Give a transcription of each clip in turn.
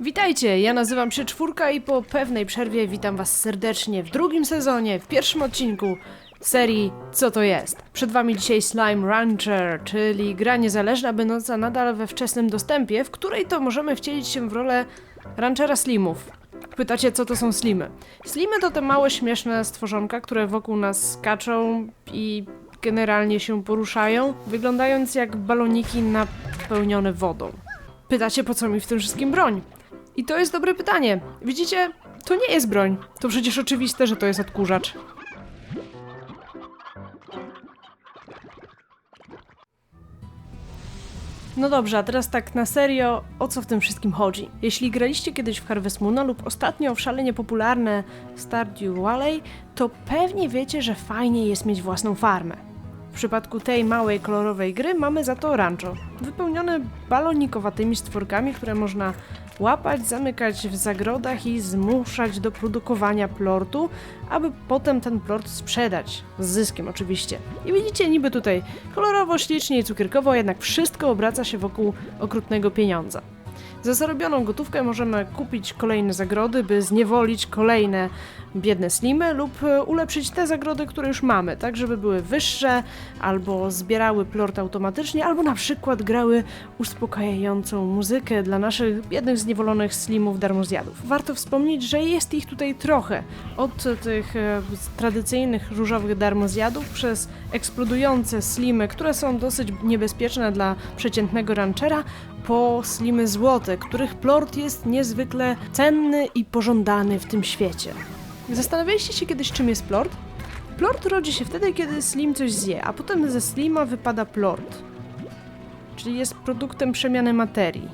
Witajcie, ja nazywam się Czwórka i po pewnej przerwie witam was serdecznie w drugim sezonie, w pierwszym odcinku serii Co to jest? Przed wami dzisiaj Slime Rancher, czyli gra niezależna będąca nadal we wczesnym dostępie, w której to możemy wcielić się w rolę ranchera slimów. Pytacie, co to są slimy? Slimy to te małe, śmieszne stworzonka, które wokół nas skaczą i generalnie się poruszają, wyglądając jak baloniki napełnione wodą. Pytacie, po co mi w tym wszystkim broń? I to jest dobre pytanie. Widzicie, to nie jest broń. To przecież oczywiste, że to jest odkurzacz. No dobrze, a teraz tak na serio, o co w tym wszystkim chodzi? Jeśli graliście kiedyś w Harvest Moona lub ostatnio w szalenie popularne Stardew Valley, to pewnie wiecie, że fajnie jest mieć własną farmę. W przypadku tej małej, kolorowej gry mamy za to rancho, wypełnione balonikowatymi stworkami, które można łapać, zamykać w zagrodach i zmuszać do produkowania plortu, aby potem ten plort sprzedać. Z zyskiem oczywiście. I widzicie niby tutaj kolorowo, ślicznie i cukierkowo, jednak wszystko obraca się wokół okrutnego pieniądza. Za zarobioną gotówkę możemy kupić kolejne zagrody, by zniewolić kolejne biedne slimy lub e, ulepszyć te zagrody, które już mamy, tak żeby były wyższe, albo zbierały plort automatycznie, albo na przykład grały uspokajającą muzykę dla naszych biednych, zniewolonych slimów darmozjadów. Warto wspomnieć, że jest ich tutaj trochę. Od tych e, tradycyjnych różowych darmozjadów przez eksplodujące slimy, które są dosyć niebezpieczne dla przeciętnego ranchera, po slimy złote, których plort jest niezwykle cenny i pożądany w tym świecie. Zastanawialiście się kiedyś, czym jest plort? Plort rodzi się wtedy, kiedy slim coś zje, a potem ze slima wypada plort. Czyli jest produktem przemiany materii.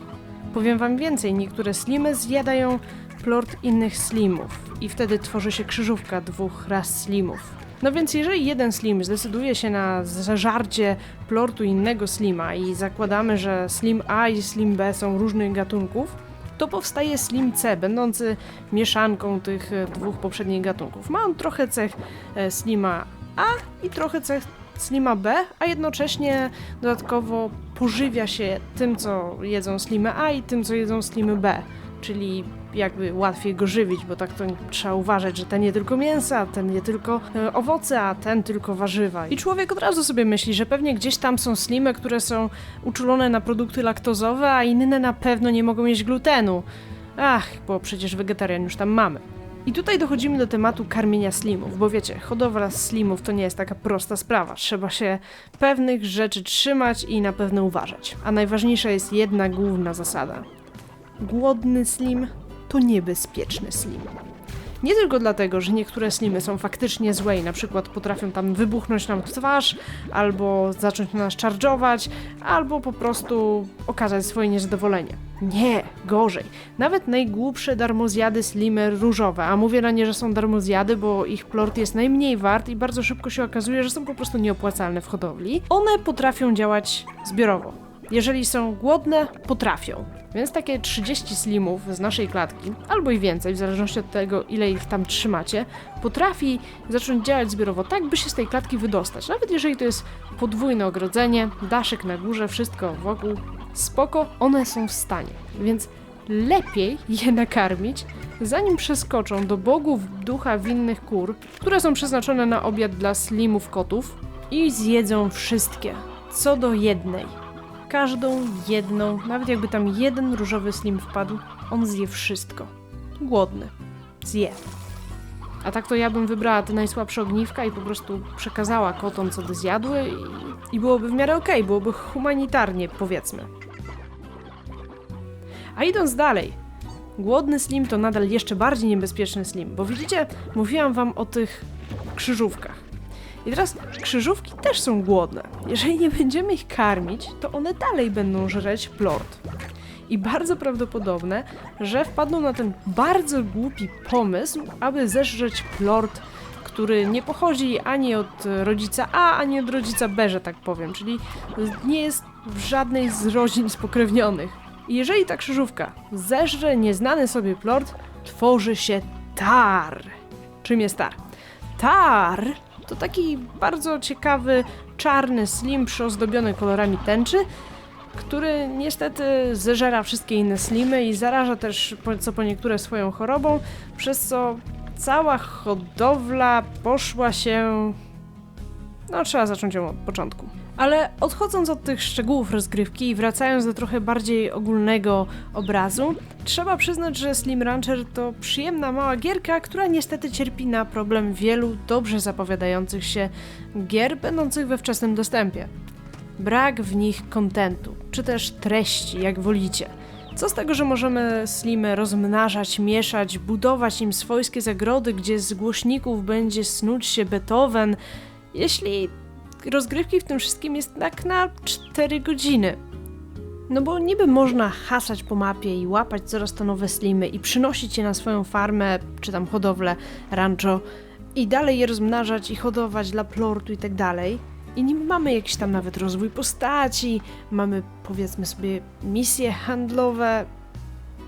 Powiem wam więcej, niektóre slimy zjadają plort innych slimów i wtedy tworzy się krzyżówka dwóch ras slimów. No więc jeżeli jeden slim zdecyduje się na zażarcie plortu innego slima i zakładamy, że slim A i slim B są różnych gatunków, to powstaje Slim C, będący mieszanką tych e, dwóch poprzednich gatunków. Ma on trochę cech e, Slima A i trochę cech Slima B, a jednocześnie dodatkowo pożywia się tym, co jedzą Slimy A i tym, co jedzą Slimy B, czyli jakby łatwiej go żywić, bo tak to trzeba uważać, że ten nie tylko mięsa, ten nie tylko e, owoce, a ten tylko warzywa. I człowiek od razu sobie myśli, że pewnie gdzieś tam są slimy, które są uczulone na produkty laktozowe, a inne na pewno nie mogą jeść glutenu. Ach, bo przecież wegetarian już tam mamy. I tutaj dochodzimy do tematu karmienia slimów, bo wiecie, hodowla slimów to nie jest taka prosta sprawa. Trzeba się pewnych rzeczy trzymać i na pewno uważać. A najważniejsza jest jedna główna zasada. Głodny slim to niebezpieczny slim. Nie tylko dlatego, że niektóre slimy są faktycznie złe i na przykład potrafią tam wybuchnąć nam w twarz, albo zacząć nas charge'ować, albo po prostu okazać swoje niezadowolenie. Nie, gorzej. Nawet najgłupsze darmozjady slimy różowe, a mówię na nie, że są darmozjady, bo ich plort jest najmniej wart i bardzo szybko się okazuje, że są po prostu nieopłacalne w hodowli. One potrafią działać zbiorowo. Jeżeli są głodne, potrafią. Więc takie 30 slimów z naszej klatki, albo i więcej, w zależności od tego, ile ich tam trzymacie, potrafi zacząć działać zbiorowo tak, by się z tej klatki wydostać. Nawet jeżeli to jest podwójne ogrodzenie, daszek na górze, wszystko wokół, spoko, one są w stanie. Więc lepiej je nakarmić, zanim przeskoczą do bogów ducha winnych kur, które są przeznaczone na obiad dla slimów kotów i zjedzą wszystkie, co do jednej każdą jedną, nawet jakby tam jeden różowy slim wpadł, on zje wszystko. Głodny. Zje. A tak to ja bym wybrała te najsłabsze ogniwka i po prostu przekazała kotom, co zjadły i, i byłoby w miarę okej, okay, byłoby humanitarnie, powiedzmy. A idąc dalej, głodny slim to nadal jeszcze bardziej niebezpieczny slim, bo widzicie, mówiłam wam o tych krzyżówkach. I teraz krzyżówki też są głodne. Jeżeli nie będziemy ich karmić, to one dalej będą żreć plort. I bardzo prawdopodobne, że wpadną na ten bardzo głupi pomysł, aby zeżreć plort, który nie pochodzi ani od rodzica A, ani od rodzica B, że tak powiem, czyli nie jest w żadnej z rodzin spokrewnionych. I jeżeli ta krzyżówka zeżre nieznany sobie plort, tworzy się tar. Czym jest tar? Tar to taki bardzo ciekawy, czarny slim przyozdobiony kolorami tęczy, który niestety zeżera wszystkie inne slimy i zaraża też co po niektóre swoją chorobą, przez co cała hodowla poszła się. No, trzeba zacząć ją od początku. Ale odchodząc od tych szczegółów rozgrywki i wracając do trochę bardziej ogólnego obrazu, trzeba przyznać, że Slim Rancher to przyjemna mała gierka, która niestety cierpi na problem wielu dobrze zapowiadających się gier będących we wczesnym dostępie. Brak w nich kontentu, czy też treści, jak wolicie. Co z tego, że możemy slimy rozmnażać, mieszać, budować im swojskie zagrody, gdzie z głośników będzie snuć się Beethoven, jeśli rozgrywki w tym wszystkim jest tak na 4 godziny. No bo niby można hasać po mapie i łapać coraz to nowe slimy i przynosić je na swoją farmę, czy tam hodowlę, rancho i dalej je rozmnażać i hodować dla plortu i tak dalej. I niby mamy jakiś tam nawet rozwój postaci, mamy powiedzmy sobie misje handlowe.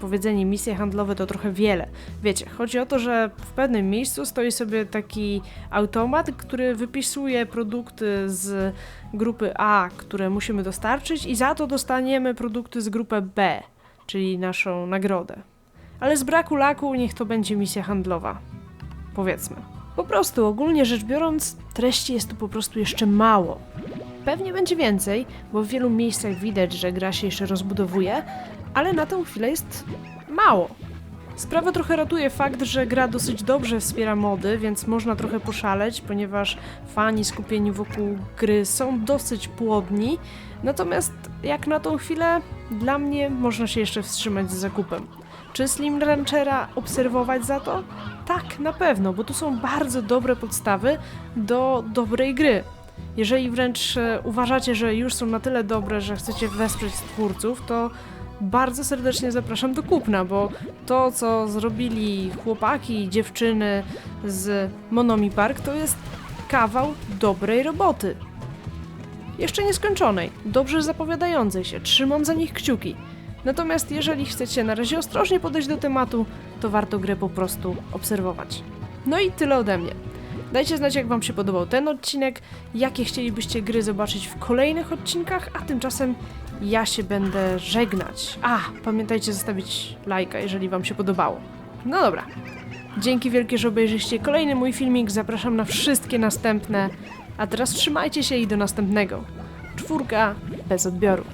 Powiedzenie misje handlowe to trochę wiele. Wiecie, chodzi o to, że w pewnym miejscu stoi sobie taki automat, który wypisuje produkty z grupy A, które musimy dostarczyć, i za to dostaniemy produkty z grupy B, czyli naszą nagrodę. Ale z braku laku niech to będzie misja handlowa. Powiedzmy. Po prostu, ogólnie rzecz biorąc, treści jest tu po prostu jeszcze mało. Pewnie będzie więcej, bo w wielu miejscach widać, że gra się jeszcze rozbudowuje, ale na tę chwilę jest mało. Sprawę trochę ratuje fakt, że gra dosyć dobrze wspiera mody, więc można trochę poszaleć, ponieważ fani skupieni wokół gry są dosyć płodni. Natomiast jak na tą chwilę, dla mnie można się jeszcze wstrzymać z zakupem. Czy Slim Ranchera obserwować za to? Tak, na pewno, bo tu są bardzo dobre podstawy do dobrej gry. Jeżeli wręcz e, uważacie, że już są na tyle dobre, że chcecie wesprzeć twórców, to bardzo serdecznie zapraszam do kupna, bo to, co zrobili chłopaki i dziewczyny z Monomi Park, to jest kawał dobrej roboty. Jeszcze nieskończonej, dobrze zapowiadającej się, trzymam za nich kciuki. Natomiast jeżeli chcecie na razie ostrożnie podejść do tematu, to warto grę po prostu obserwować. No i tyle ode mnie. Dajcie znać, jak Wam się podobał ten odcinek, jakie chcielibyście gry zobaczyć w kolejnych odcinkach, a tymczasem ja się będę żegnać. A, pamiętajcie zostawić lajka, jeżeli Wam się podobało. No dobra. Dzięki wielkie, że obejrzyście kolejny mój filmik. Zapraszam na wszystkie następne. A teraz trzymajcie się i do następnego. Czwórka bez odbioru.